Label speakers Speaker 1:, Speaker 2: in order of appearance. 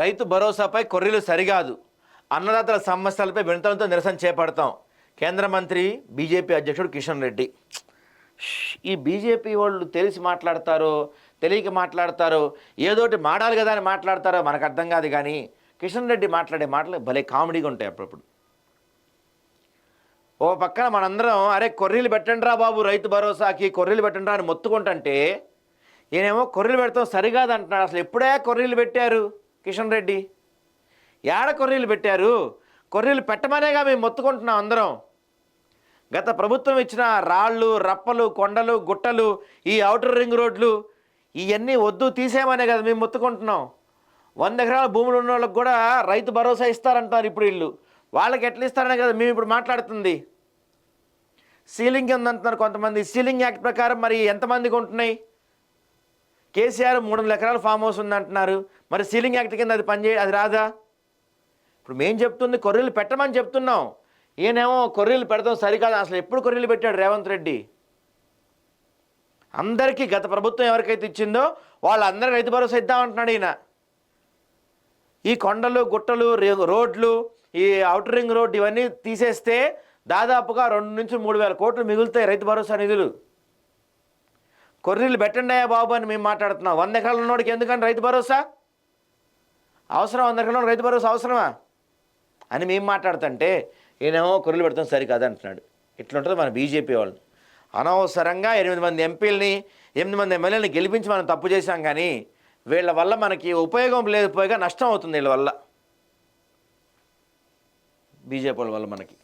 Speaker 1: రైతు భరోసాపై కొర్రీలు సరికాదు అన్నదాతల సమస్యలపై వినతలతో నిరసన చేపడతాం. కేంద్ర మంత్రి బీజేపీ అధ్యక్షుడు కిషన్ రెడ్డి. ఈ బీజేపీ వాళ్ళు తెలిసి మాట్లాడతారో తెలియక మాట్లాడతారో ఏదోటి మాడాలి కదా అని మాట్లాడతారో మనకు అర్థం కాదు కానీ కిషన్ రెడ్డి మాట్లాడే మాటలు భలే కామెడీగా ఉంటాయి అప్పుడప్పుడు. ఓ పక్కన మనందరం అరే కొర్రీలు పెట్టండి రా బాబు రైతు భరోసాకి కొర్రీలు పెట్టండి రా అని మొత్తుకుంటుంటే ఈయనేమో కొర్రీలు పెడతాం సరికాదు అంటున్నాడు అసలు ఎప్పుడే కొర్రీలు పెట్టారు? కిషన్ రెడ్డి. ఏడ కొర్రీలు పెట్టారు? కొర్రీలు పెట్టమనేగా మేము మొత్తుకుంటున్నాం అందరం. గత ప్రభుత్వం ఇచ్చిన రాళ్ళు రప్పలు కొండలు గుట్టలు ఈ అవుటర్ రింగ్ రోడ్లు ఇవన్నీ వద్దు తీసేయమనే కదా మేము మొత్తుకుంటున్నాం. వంద ఎకరాల భూములు ఉన్న వాళ్ళకి కూడా రైతు భరోసా ఇస్తారంటారు ఇప్పుడు వీళ్ళు. వాళ్ళకి ఎట్లా ఇస్తారనే కదా మేము ఇప్పుడు మాట్లాడుతుంది. సీలింగ్ ఉందంటున్నారు కొంతమంది. సీలింగ్ యాక్ట్ ప్రకారం మరి ఎంతమందికి ఉంటున్నాయి? కేసీఆర్ మూడు వందల ఎకరాలు ఫామ్ హౌస్ ఉందంటున్నారు. మరి సీలింగ్ యాక్ట్ కింద అది పనిచే అది రాదా? ఇప్పుడు మేం చెప్తుంది కొర్రీలు పెట్టమని చెప్తున్నాం. ఈయనేమో కొర్రీలు పెడతాం సరికాదు. అసలు ఎప్పుడు కొర్రీలు పెట్టాడు రేవంత్ రెడ్డి? అందరికీ గత ప్రభుత్వం ఎవరికైతే ఇచ్చిందో వాళ్ళందరూ రైతు భరోసా ఇద్దామంటున్నాడు ఈయన. ఈ కొండలు గుట్టలు రోడ్లు ఈ అవుటర్ రింగ్ రోడ్ ఇవన్నీ తీసేస్తే దాదాపుగా రెండు నుంచి మూడు వేల కోట్లు మిగులుతాయి రైతు భరోసా నిధులు. కొర్రీలు పెట్టండి అయ్యా బాబు అని మేము మాట్లాడుతున్నాం. వంద ఎకరాలు ఉన్నోడికి ఎందుకని రైతు భరోసా? అవసరం వంద ఎకరాలు రైతు భరోసా అవసరమా? అని మేము మాట్లాడుతుంటే ఈయనేమో కొర్రీలు పెడతాం సరికాదు అంటున్నాడు ఇట్లుంటుంది మన బీజేపీ వాళ్ళు. అనవసరంగా ఎనిమిది మంది ఎంపీలని ఎనిమిది మంది ఎమ్మెల్యేలను గెలిపించి మనం తప్పు చేశాం కానీ వీళ్ళ వల్ల మనకి ఉపయోగం లేకపోయిగా నష్టం అవుతుంది వీళ్ళ వల్ల. బీజేపీ వాళ్ళ వల్ల మనకి.